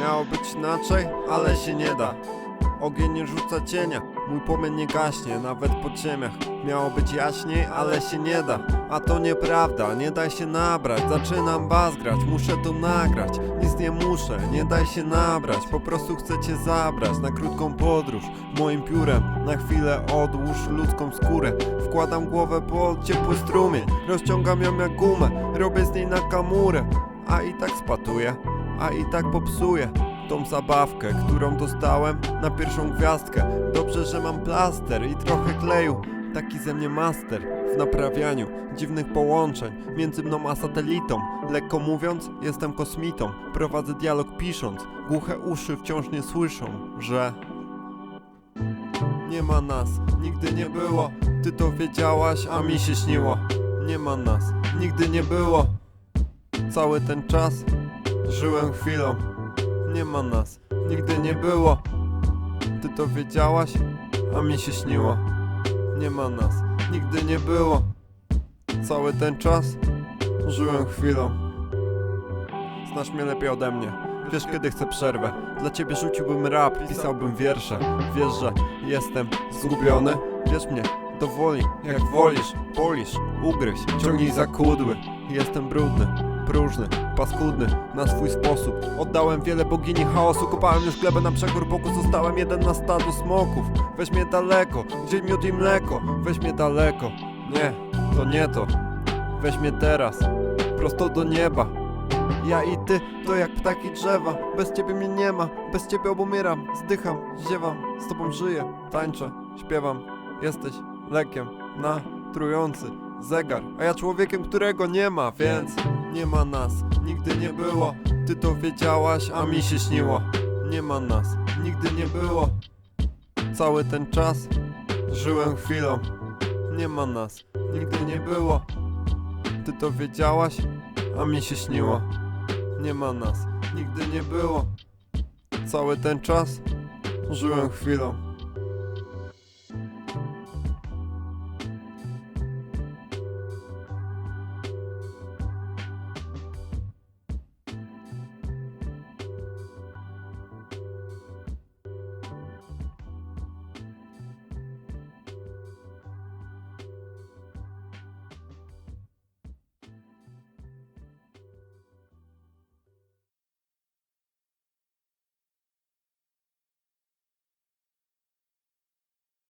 Miało być inaczej, ale się nie da. Ogień nie rzuca cienia, mój płomień nie gaśnie, nawet po ciemiach. Miało być jaśniej, ale się nie da. A to nieprawda, nie daj się nabrać. Zaczynam bas grać, muszę to nagrać. Nic nie muszę, nie daj się nabrać. Po prostu chcę cię zabrać na krótką podróż. Moim piórem na chwilę odłóż ludzką skórę. Wkładam głowę pod ciepły strumień, rozciągam ją jak gumę, robię z niej na kamurę. A i tak spatuję, a i tak popsuję tą zabawkę, którą dostałem na pierwszą gwiazdkę. Dobrze, że mam plaster i trochę kleju. Taki ze mnie master w naprawianiu dziwnych połączeń między mną a satelitą. Lekko mówiąc, jestem kosmitą. Prowadzę dialog pisząc. Głuche uszy wciąż nie słyszą, że nie ma nas, nigdy nie było. Ty to wiedziałaś, a mi się śniło. Nie ma nas, nigdy nie było. Cały ten czas żyłem chwilą. Nie ma nas, nigdy nie było. Ty to wiedziałaś, a mi się śniło. Nie ma nas, nigdy nie było. Cały ten czas żyłem chwilą. Znasz mnie lepiej ode mnie. Wiesz kiedy chcę przerwę. Dla ciebie rzuciłbym rap, pisałbym wiersze. Wiesz, że jestem zgubiony. Wiesz mnie, do woli, jak wolisz, polisz, ugryź, ciągnij za kudły. Jestem brudny, próżny, paskudny, na swój sposób. Oddałem wiele bogini chaosu, kopałem już glebę na przekór boku, zostałem jeden na stadu smoków. Weź mnie daleko, gdzie miód i mleko, weź mnie daleko. Nie, to nie to. Weź mnie teraz, prosto do nieba. Ja i ty to jak ptaki drzewa Bez ciebie mnie nie ma, bez ciebie obumieram Zdycham, ziewam, z tobą żyję Tańczę, śpiewam, jesteś lekiem na trujący zegar A ja człowiekiem, którego nie ma, więc nie ma nas, nigdy nie było. Ty to wiedziałaś, a mi się śniło. Nie ma nas, nigdy nie było. Cały ten czas żyłem chwilą. Nie ma nas, nigdy nie było. Ty to wiedziałaś, a mi się śniło. Nie ma nas, nigdy nie było. Cały ten czas żyłem chwilą.